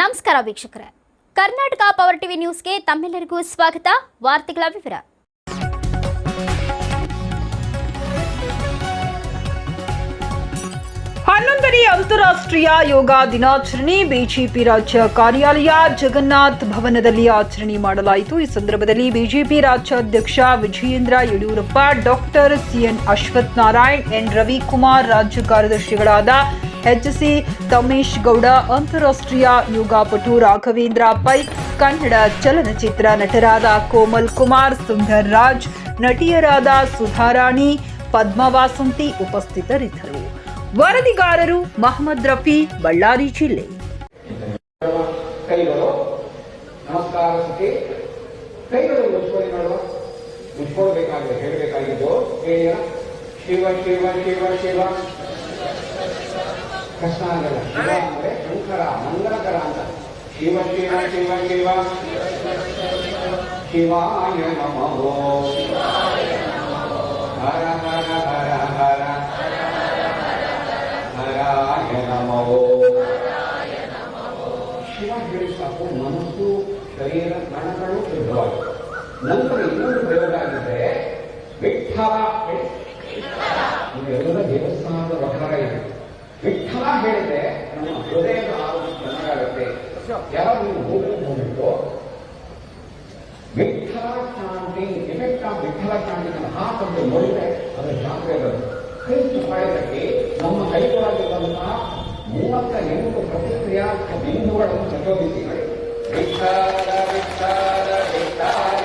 ನಮಸ್ಕಾರ ವೀಕ್ಷಕರೇ. Karnataka power TV ನ್ಯೂಸ್ಗೆ ತಮ್ಮೆಲ್ಲರಿಗೂ ಸ್ವಾಗತ. ವಾರ್ತೆಗಳ ವಿವರ. ಹನ್ನೊಂದನೇ ಅಂತಾರಾಷ್ಟ್ರೀಯ ಯೋಗ ದಿನಾಚರಣೆ ಬಿಜೆಪಿ ರಾಜ್ಯ ಕಾರ್ಯಾಲಯ ಜಗನ್ನಾಥ್ ಭವನದಲ್ಲಿ ಆಚರಣೆ ಮಾಡಲಾಯಿತು. ಈ ಸಂದರ್ಭದಲ್ಲಿ ಬಿಜೆಪಿ ರಾಜ್ಯಾಧ್ಯಕ್ಷ Vijayendra Yediyurappa, doctor C N Ashwath Narayan, N Ravikumar, ರಾಜ್ಯ ಕಾರ್ಯದರ್ಶಿಗಳಾದ ಎಚ್ಸಿ ತಮೇಶ್ ಗೌಡ ಅಂತಾರಾಷ್ಟ್ರೀಯ ಯೋಗಾಪಟು ರಾಘವೇಂದ್ರ ಪೈ ಕನ್ನಡ ಚಲನಚಿತ್ರ ನಟರಾದ ಕೋಮಲ್ ಕುಮಾರ್ ಸುಂದರ್ ರಾಜ್ ನಟಿಯರಾದ ಸುಧಾರಾಣಿ ಪದ್ಮವಾಸಂತಿ ಉಪಸ್ಥಿತರಿದ್ದರು ವರದಿಗಾರರು ಮಹಮ್ಮದ್ ರಫಿ ಬಳ್ಳಾರಿ ಜಿಲ್ಲೆ ನಮಸ್ಕಾರ ಹೇಳಬೇಕಾಗಿದ್ದು ಶಿವ ಶಿವ ಶಿವ ಶಿವ. ಕಷ್ಟ ಆಗಲ್ಲ ಶಿವ ಅಂದ್ರೆ ಶಂಕರ, ಮಂಗಳಕರ ಅಂತ. ಶಿವ ಶಿವ ಶಿವ ಶಿವ. ಶಿವಾಯ ನಮೋ. ಹರ ಹರ ಹರ ಹರ ಹರಾಯ ನಮೋ. ಶಿವ ಹೇಳಿ ಸಾಕು, ಮನಸ್ಸು, ಶರೀರ, ಕಣಗಳು ಶುದ್ಧವಾಗಿ ನಂತರ ಇನ್ನೊಂದು ಪ್ರಯೋಗ ವಿಠಲ ಎಲ್ಲರ ಇದು ಎಲ್ಲ ದೇವಸ್ಥಾನದ ವಕ್ರ ಇದೆ ವಿಠಲ ಹೇಳಿದ್ರೆ ನಮ್ಮ ಹೃದಯದ ಆರೋಗ್ಯ ಚೆನ್ನಾಗಾಗುತ್ತೆ. ಯಾರು ನೀವು ಹೋಗಿ ಹೋಗ್ಬಿಟ್ಟು ವಿಠಲ ಶಾಂತಿ ಎಫೆಕ್ಟ್ ಆಫ್ ವಿಠಲ ಶಾಂತಿ ಹಾಕೊಂಡು ನೋಡಿದ್ರೆ ಅದು ಶಾಂತಿ ಇರೋದು ಕೈ ಚುಪಾಯದಲ್ಲಿ ನಮ್ಮ ಕೈಗೊಳಗಿರುವಂತಹ ಮೂವತ್ತ ಎಂಟು ಪ್ರತಿಕ್ರಿಯಾತ್ಮಕ ಬಿಂದುಗಳನ್ನು ಪ್ರಚೋದಿಸಿ ವಿಠಲ ವಿಠಲ ವಿಠಲ ವಿಠಲ.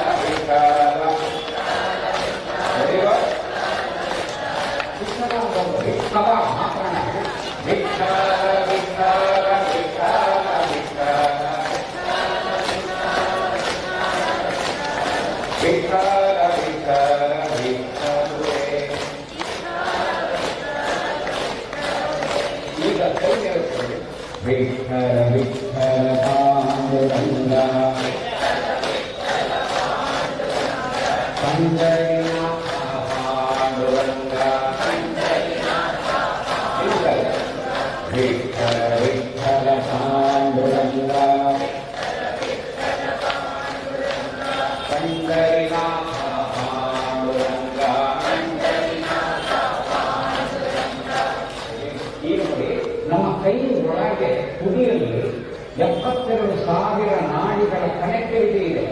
ಎಪ್ಪತ್ತೆರಡು ಸಾವಿರ ನಾಡಿಗಳ ಕನೆಕ್ಟಿವಿಟಿ ಇದೆ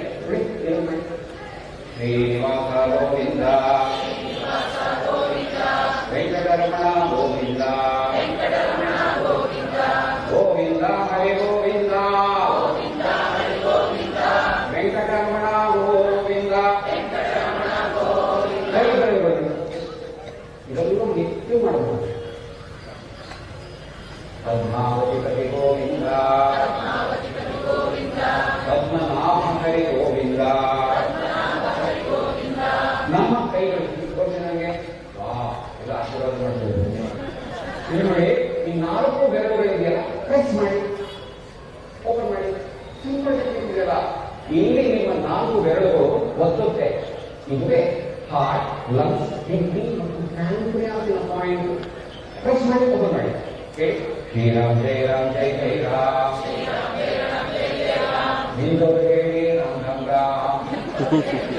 ನಮ್ಮ ಕೈಗಳು ತೋರಿಸಿ ನನಗೆ? ವಾ ಎಲ್ಲ ಆಶೀರ್ವಾದ ಮಾಡ್ಬೋದು ಇದು ನೋಡಿ ಈ ನಾಲ್ಕು ಬೆರಳುಗಳಿದೆಯಲ್ಲ ಪ್ರೆಸ್ ಮಾಡಿ ಓಪನ್ ಮಾಡಿ. ಸಿಂಪಲ್ ಇದೆಯಲ್ಲ ಇಲ್ಲಿ ನಿಮ್ಮ ನಾಲ್ಕು ಬೆರಳುಗಳು ಒತ್ತುತ್ತೆ. ಇದುವೇ ಹಾರ್ಟ್ ಲಂಗ್ಸ್ ಕಿಡ್ನಿ ಮತ್ತು ಪ್ಯಾಂಕ್ರಿಯಾಸಿನ ಪಾಯಿಂಟ್ ಪ್ರೆಸ್ ಮಾಡಿ ಓಪನ್ ಮಾಡಿ. ಶ್ರೀರಾಮ್ ಜೈ ರಾಮ್ ಜೈ ಜೈ ರಾಮ್. ನಿಂದವರು ಹೇಳಿ ರಾಮ್ ರಾಮ್ ರಾಮ್.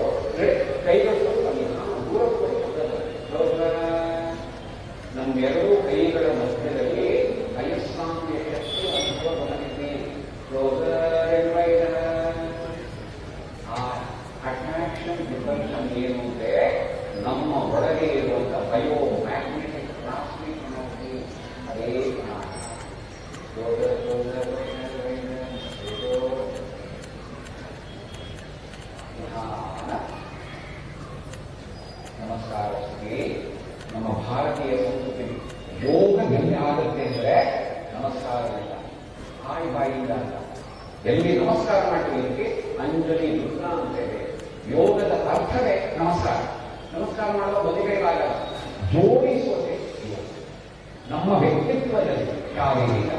ನಮಸ್ಕಾರ ಮಾಡುವ ಬದಿಕೈಲಾಗಲ್ಲ ಜೋಡಿಸುವ ಯೋಗ. ನಮ್ಮ ವ್ಯಕ್ತಿತ್ವದಲ್ಲಿ ಶಾರೀರಿಕ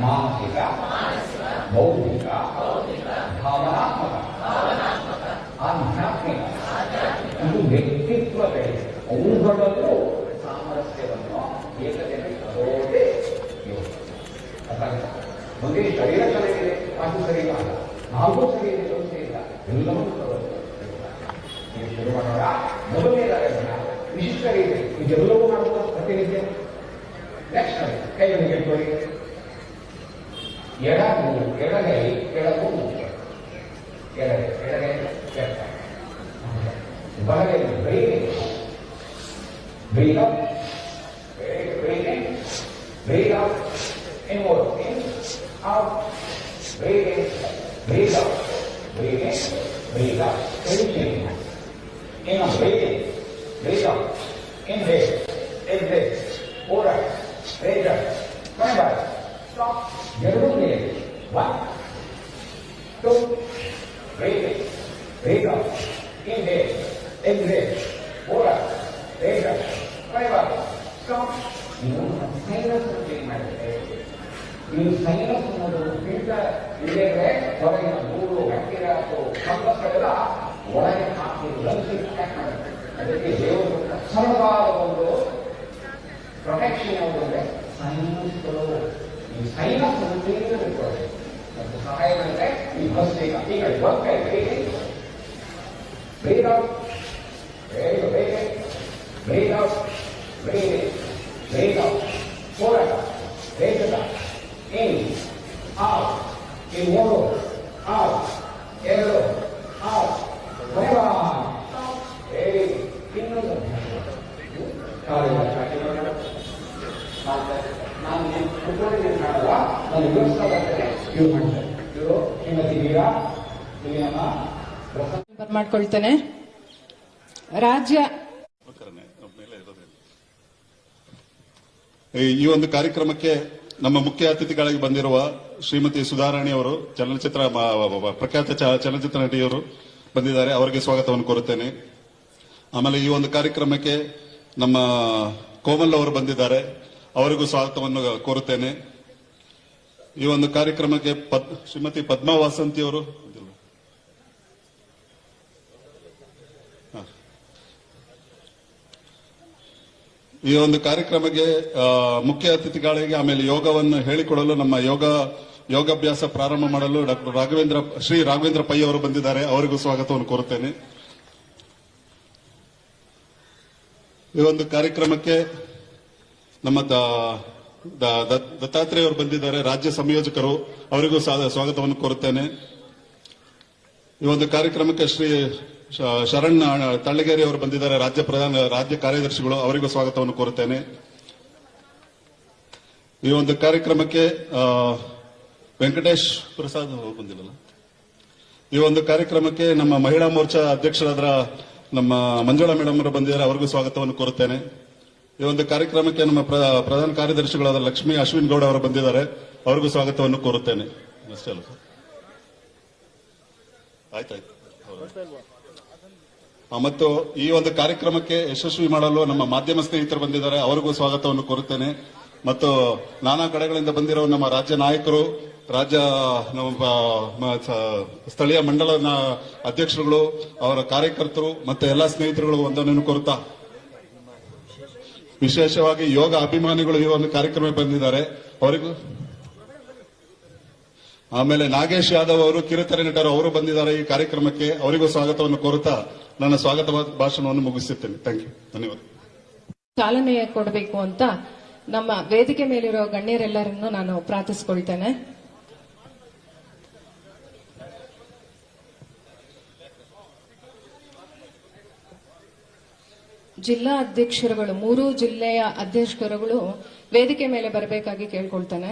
ಮಾನಸಿಕ, ಬೌದ್ಧಿಕ, ಭಾವನಾತ್ಮಕ, ಆಧ್ಯಾತ್ಮಿಕ ಇದು ವ್ಯಕ್ತಿತ್ವಗಳಿವೆ ಅವುಗಳಲ್ಲೂ ಸಾಮರಸ್ಯವನ್ನು ಏಕತೆ? ಒಂದೇ ಶರೀರ ಚೆನ್ನಾಗಿದೆ ಅದು ಸರಿ ಇಲ್ಲ ನಾವು ಸರಿ ಇದೆ ಇಲ್ಲ ವಿಶಿಷ್ಟ ರೀತಿ ಇದೆಲ್ಲವೂ ಮಾಡುವ ಪ್ರತಿನಿತ್ಯ ನೆಕ್ಸ್ಟ್ ಕೈಯನ್ನು ಇಟ್ಕೊಳ್ಳಿ ಎಡ ಮೂಗು ಎಡಗೈ ಎಡಗು ಮೂಗು ಎಡಗೈ ಎಡಗೈ ಎಡ ಬಲಗೈ breathing breathe up breathing breathe up inward in out breathe in breathe out breathe in breathe out finishing in a breathe in breathe out inhale exhale hold up raise up come back stop ಎರಡು ಮೇಲೆ one two breathe in breathe out inhale exhale hold up raise up come back stop ನೀವು sinus clean ಮಾಡಿದ್ರೆ ನೀವು sinus ಅನ್ನೋದು filter ಇಲ್ಲದ್ರೆ ಹೊರಗಿನ ಧೂಳು bacteria ಅಥವಾ ಫಂಗಸ್ಗಳೆಲ್ಲ ಒಳಗೆ ಹಾಕಿ ಲಂಗ್ಸ್ ಅಟ್ಯಾಕ್ ಮಾಡುತ್ತೆ ಅದಕ್ಕೆ ದೇವರು ಸರಳವಾದ ಒಂದು ಪ್ರೊಟೆಕ್ಷನ್ ಯಾವುದು ಅಂದ್ರೆ ಸೈನಸ್ಗಳು ಈ ಸೈನಸ್ ಅನ್ನು ಕ್ಲೀನ್ ಇಟ್ಕೊಳ್ಳಿ ಮತ್ತು ಸಹಾಯ ಅಂದ್ರೆ ಈ ಬಸ್ ಈಗ ಈಗ ವರ್ಕ್ ಆಗಿ ಬ್ರೀದ್ ಔಟ್ ಬೇಗ ಬೇಗ ಬ್ರೀದ್ ಔಟ್ ಬ್ರೀದ್ ಬ್ರೀದ್ ಔಟ್ ಹೋರಾಟ ವೇಗದ ಇನ್ ಔಟ್ ಈ ಮೂರು ಔಟ್ ಎರಡು ನಾನು ಬರ್ತೇನೆ ಇವ್ರು ಮಾಡ್ತಾರೆ. ಇವರು ಶ್ರೀಮತಿ ವೀರಾ ಬರ್ಮಾಡ್ಕೊಳ್ತೇನೆ ರಾಜ್ಯ ಈ- ಒಂದು ಕಾರ್ಯಕ್ರಮಕ್ಕೆ ನಮ್ಮ ಮುಖ್ಯ ಅತಿಥಿಗಳಾಗಿ ಬಂದಿರುವ ಶ್ರೀಮತಿ ಸುಧಾರಾಣಿ ಅವರು ಚಲನಚಿತ್ರ ಪ್ರಖ್ಯಾತ ಚ- ಚಲನಚಿತ್ರ ನಟಿಯವರು ಬಂದಿದ್ದಾರೆ. ಅವರಿಗೆ ಸ್ವಾಗತವನ್ನು ಕೋರುತ್ತೇನೆ. ಆಮೇಲೆ ಈ ಒಂದು ಕಾರ್ಯಕ್ರಮಕ್ಕೆ ನಮ್ಮ ಕೋಮಲ್ ಅವರು ಬಂದಿದ್ದಾರೆ. ಅವರಿಗೂ ಸ್ವಾಗತವನ್ನು ಕೋರುತ್ತೇನೆ. ಈ ಒಂದು ಕಾರ್ಯಕ್ರಮಕ್ಕೆ ಶ್ರೀಮತಿ ಪದ್ಮಾ ವಾಸಂತಿ ಅವರು ಈ ಒಂದು ಕಾರ್ಯಕ್ರಮಕ್ಕೆ ಮುಖ್ಯ ಅತಿಥಿಗಳಿಗೆ ಆಮೇಲೆ ಯೋಗವನ್ನು ಹೇಳಿಕೊಡಲು ನಮ್ಮ ಯೋಗ, ಯೋಗಾಭ್ಯಾಸ ಪ್ರಾರಂಭ ಮಾಡಲು ಡಾಕ್ಟರ್ ರಾಘವೇಂದ್ರ, ಶ್ರೀ ರಾಘವೇಂದ್ರ ಪೈ ಅವರು ಬಂದಿದ್ದಾರೆ. ಅವರಿಗೂ ಸ್ವಾಗತವನ್ನು ಕೋರುತ್ತೇನೆ. ಈ ಒಂದು ಕಾರ್ಯಕ್ರಮಕ್ಕೆ ನಮ್ಮ ದತ್ತಾತ್ರೇಯ ಅವರು ಬಂದಿದ್ದಾರೆ, ರಾಜ್ಯ ಸಂಯೋಜಕರು, ಅವರಿಗೂ ಸ್ವಾಗತವನ್ನು ಕೋರುತ್ತೇನೆ. ಈ ಒಂದು ಕಾರ್ಯಕ್ರಮಕ್ಕೆ ಶ್ರೀ ಶರಣ್ ತಳ್ಳಗೇರಿ ಅವರು ಬಂದಿದ್ದಾರೆ, ರಾಜ್ಯ ಪ್ರಧಾನ, ರಾಜ್ಯ ಕಾರ್ಯದರ್ಶಿಗಳು, ಅವರಿಗೂ ಸ್ವಾಗತವನ್ನು ಕೋರುತ್ತೇನೆ. ಈ ಒಂದು ಕಾರ್ಯಕ್ರಮಕ್ಕೆ ವೆಂಕಟೇಶ್ ಪ್ರಸಾದ್ ಅವರು ಈ ಒಂದು ಕಾರ್ಯಕ್ರಮಕ್ಕೆ ನಮ್ಮ ಮಹಿಳಾ ಮೋರ್ಚಾ ಅಧ್ಯಕ್ಷರಾದ ನಮ್ಮ ಮಂಜುಳಾ ಮೇಡಮ್ ಅವರು ಬಂದಿದ್ದಾರೆ, ಅವರಿಗೂ ಸ್ವಾಗತವನ್ನು ಕೋರುತ್ತೇನೆ. ಈ ಒಂದು ಕಾರ್ಯಕ್ರಮಕ್ಕೆ ನಮ್ಮ ಪ್ರ- ಪ್ರಧಾನ ಕಾರ್ಯದರ್ಶಿಗಳಾದ ಲಕ್ಷ್ಮೀ ಅಶ್ವಿನ್ ಗೌಡ ಅವರು ಬಂದಿದ್ದಾರೆ. ಅವರಿಗೂ ಸ್ವಾಗತವನ್ನು ಕೋರುತ್ತೇನೆ. ಅಷ್ಟೇ ಅಲ್ಲ ಮತ್ತು ಈ ಒಂದು ಕಾರ್ಯಕ್ರಮಕ್ಕೆ ಯಶಸ್ವಿ ಮಾಡಲು ನಮ್ಮ ಮಾಧ್ಯಮ ಸ್ನೇಹಿತರು ಬಂದಿದ್ದಾರೆ. ಅವರಿಗೂ ಸ್ವಾಗತವನ್ನು ಕೋರುತ್ತೇನೆ. ಮತ್ತು ನಾನಾ ಕಡೆಗಳಿಂದ ಬಂದಿರೋ ನಮ್ಮ ರಾಜ್ಯ ನಾಯಕರು, ರಾಜ್ಯ, ನಮ್ಮ ಸ್ಥಳೀಯ ಮಂಡಲ ಅಧ್ಯಕ್ಷರುಗಳು, ಅವರ ಕಾರ್ಯಕರ್ತರು, ಮತ್ತೆ ಎಲ್ಲಾ ಸ್ನೇಹಿತರುಗಳು ಒಂದನ್ನು ಕೋರುತ್ತಾ ವಿಶೇಷವಾಗಿ ಯೋಗ ಅಭಿಮಾನಿಗಳು ಈ ಒಂದು ಕಾರ್ಯಕ್ರಮ ಬಂದಿದ್ದಾರೆ. ಅವರಿಗೂ? ಆಮೇಲೆ ನಾಗೇಶ್ ಯಾದವ್ ಅವರು, ಕಿರುತೆರೆ ನಟರು ಅವರು ಬಂದಿದ್ದಾರೆ ಈ ಕಾರ್ಯಕ್ರಮಕ್ಕೆ. ಅವರಿಗೂ ಸ್ವಾಗತವನ್ನು ಕೋರುತ್ತಾ ನನ್ನ ಸ್ವಾಗತ ಭಾಷಣವನ್ನು ಮುಗಿಸುತ್ತೇನೆ. ಥ್ಯಾಂಕ್ ಯು ಧನ್ಯವಾದ. ಚಾಲನೆ ಕೊಡಬೇಕು ಅಂತ ನಮ್ಮ ವೇದಿಕೆ ಮೇಲಿರೋ ಗಣ್ಯರೆಲ್ಲರನ್ನು ನಾನು ಪ್ರಾರ್ಥಿಸಿಕೊಳ್ತೇನೆ. ಜಿಲ್ಲಾ ಅಧ್ಯಕ್ಷರುಗಳು, ಮೂರು ಜಿಲ್ಲೆಯ ಅಧ್ಯಕ್ಷರುಗಳು ವೇದಿಕೆ ಮೇಲೆ ಬರಬೇಕಾಗಿ ಕೇಳ್ಕೊಳ್ತಾನೆ.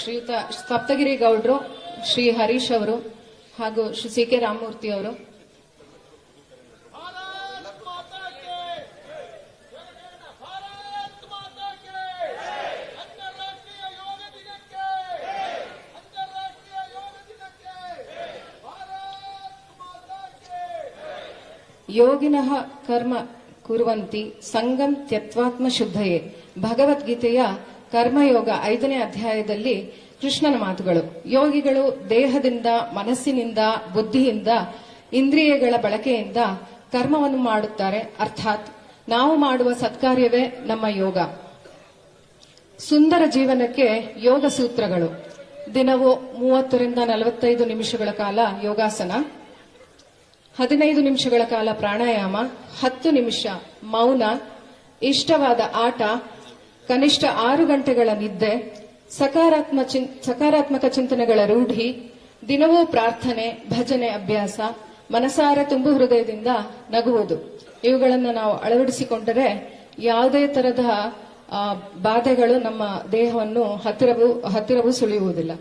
ಶ್ರೀಯುತ ಸಪ್ತಗಿರಿ ಗೌಡ್ರು, ಶ್ರೀ ಹರೀಶ್ ಅವರು ಹಾಗೂ ಶ್ರೀ ಸಿ ಕೆ ರಾಮಮೂರ್ತಿ ಅವರು. ಯೋಗಿನಃ ಕರ್ಮ ಕುರುವಂತಿ ಸಂಗಂ ತ್ಯತ್ವಾತ್ಮ ಶುದ್ಧಯೇ. ಭಗವದ್ಗೀತೆಯ ಕರ್ಮಯೋಗ ಐದನೇ ಅಧ್ಯಾಯದಲ್ಲಿ ಕೃಷ್ಣನ ಮಾತುಗಳು. ಯೋಗಿಗಳು ದೇಹದಿಂದ, ಮನಸ್ಸಿನಿಂದ, ಬುದ್ಧಿಯಿಂದ, ಇಂದ್ರಿಯಗಳ ಬಳಕೆಯಿಂದ ಕರ್ಮವನ್ನು ಮಾಡುತ್ತಾರೆ. ಅರ್ಥಾತ್ ನಾವು ಮಾಡುವ ಸತ್ಕಾರ್ಯವೇ ನಮ್ಮ ಯೋಗ. ಸುಂದರ ಜೀವನಕ್ಕೆ ಯೋಗ ಸೂತ್ರಗಳು ದಿನವೂ ಮೂವತ್ತರಿಂದ ನಲವತ್ತೈದು ನಿಮಿಷಗಳ ಕಾಲ ಯೋಗಾಸನ. ಹದಿನೈದು ನಿಮಿಷಗಳ ಕಾಲ ಪ್ರಾಣಾಯಾಮ, ಹತ್ತು ನಿಮಿಷ ಮೌನ, ಇಷ್ಟವಾದ ಆಟ, ಕನಿಷ್ಠ ಆರು ಗಂಟೆಗಳ ನಿದ್ದೆ, ಸಕಾರಾತ್ಮ ಸಕಾರಾತ್ಮಕ ಚಿಂತನೆಗಳ ರೂಢಿ, ದಿನವೂ ಪ್ರಾರ್ಥನೆ, ಭಜನೆ, ಅಭ್ಯಾಸ, ಮನಸಾರ ತುಂಬು ಹೃದಯದಿಂದ ನಗುವುದು. ಇವುಗಳನ್ನು ನಾವು ಅಳವಡಿಸಿಕೊಂಡರೆ ಯಾವುದೇ ತರಹದ ಬಾಧೆಗಳು ನಮ್ಮ ದೇಹವನ್ನು ಹತ್ತಿರವೂ ಹತ್ತಿರವೂ ಸುಳಿಯುವುದಿಲ್ಲ.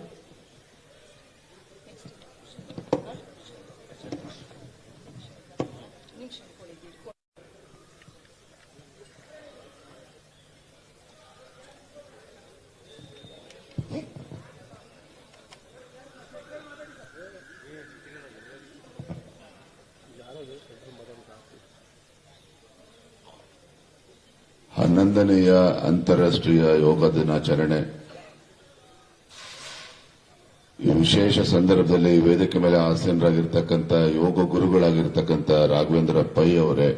ಹನ್ನೊಂದನೆಯ ಅಂತಾರಾಷ್ಟ್ರೀಯ ಯೋಗ ದಿನಾಚರಣೆ. ಈ ವಿಶೇಷ ಸಂದರ್ಭದಲ್ಲಿ ವೇದಿಕೆ ಮೇಲೆ ಆಸೀನರಾಗಿರ್ತಕ್ಕಂಥ ಯೋಗ ಗುರುಗಳಾಗಿರ್ತಕ್ಕಂಥ ರಾಘವೇಂದ್ರ ಪೈ ಅವರೇ,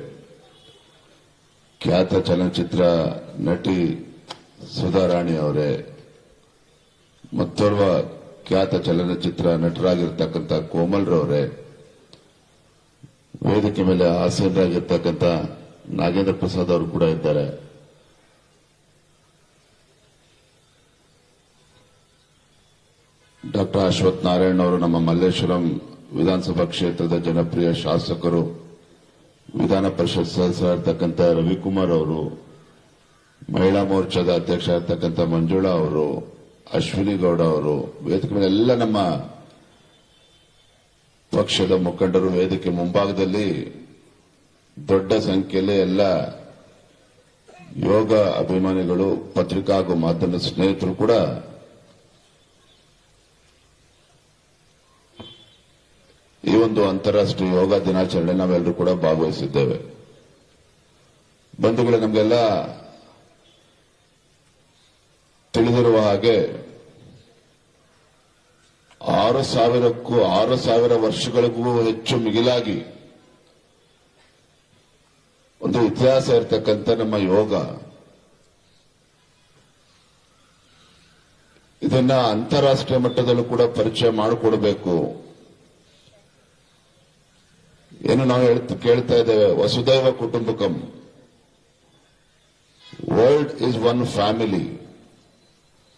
ಖ್ಯಾತ ಚಲನಚಿತ್ರ ನಟಿ ಸುಧಾರಾಣಿ ಅವರೇ, ಮತ್ತೋರ್ವ ಖ್ಯಾತ ಚಲನಚಿತ್ರ ನಟರಾಗಿರ್ತಕ್ಕಂಥ ಕೋಮಲ್ರವರೇ ವೇದಿಕೆ ಮೇಲೆ ಆಸೀನರಾಗಿರ್ತಕ್ಕಂಥ ನಾಗೇಂದ್ರ ಪ್ರಸಾದ್ ಅವರು ಕೂಡ ಇದ್ದಾರೆ. ಡಾಕ್ಟರ್ ಅಶ್ವಥ್ ನಾರಾಯಣ್ ಅವರು ನಮ್ಮ ಮಲ್ಲೇಶ್ವರಂ ವಿಧಾನಸಭಾ ಕ್ಷೇತ್ರದ ಜನಪ್ರಿಯ ಶಾಸಕರು, ವಿಧಾನ ಪರಿಷತ್ ಸದಸ್ಯರಾಗಿರ್ತಕ್ಕಂಥ ರವಿಕುಮಾರ್ ಅವರು, ಮಹಿಳಾ ಮೋರ್ಚಾದ ಅಧ್ಯಕ್ಷ ಆಗಿರ್ತಕ್ಕಂಥ ಮಂಜುಳಾ ಅವರು, ಅಶ್ವಿನಿ ಗೌಡ ಅವರು, ವೇದಿಕೆ ಮೇಲೆ ಎಲ್ಲ ನಮ್ಮ ಪಕ್ಷದ ಮುಖಂಡರು ವೇದಿಕೆ ಮುಂಭಾಗದಲ್ಲಿ ದೊಡ್ಡ ಸಂಖ್ಯೆಯಲ್ಲಿ ಎಲ್ಲ ಯೋಗ ಅಭಿಮಾನಿಗಳು, ಪತ್ರಿಕಾ ಹಾಗೂ ಮಾಧ್ಯಮದ ಸ್ನೇಹಿತರು ಕೂಡ ಈ ಒಂದು ಅಂತಾರಾಷ್ಟ್ರೀಯ ಯೋಗ ದಿನಾಚರಣೆ ನಾವೆಲ್ಲರೂ ಕೂಡ ಭಾಗವಹಿಸಿದ್ದೇವೆ. ಬಂಧುಗಳು, ನಮಗೆಲ್ಲ ತಿಳಿದಿರುವ ಹಾಗೆ ಆರು ಸಾವಿರಕ್ಕೂ, ಆರು ಸಾವಿರ ವರ್ಷಗಳಿಗೂ ಹೆಚ್ಚು ಮಿಗಿಲಾಗಿ ಒಂದು ಇತಿಹಾಸ ಇರತಕ್ಕಂಥ ನಮ್ಮ ಯೋಗ ಇದನ್ನ ಅಂತಾರಾಷ್ಟ್ರೀಯ ಮಟ್ಟದಲ್ಲೂ ಕೂಡ ಪರಿಚಯ ಮಾಡಿಕೊಡ್ಬೇಕು. ನಾವು ಕೇಳ್ತಾ ಇದ್ದೇವೆ, Vasudhaiva Kutumbakam. World is one family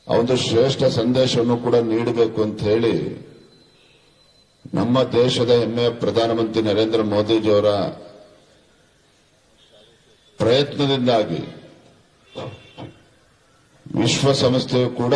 ಆ ಒಂದು ಶ್ರೇಷ್ಠ ಸಂದೇಶವನ್ನು ಕೂಡ ನೀಡಬೇಕು ಅಂತ ಹೇಳಿ, ನಮ್ಮ ದೇಶದ ಹೆಮ್ಮೆಯ ಪ್ರಧಾನಮಂತ್ರಿ ನರೇಂದ್ರ ಮೋದಿಜಿಯವರ ಪ್ರಯತ್ನದಿಂದಾಗಿ ವಿಶ್ವಸಂಸ್ಥೆಯು ಕೂಡ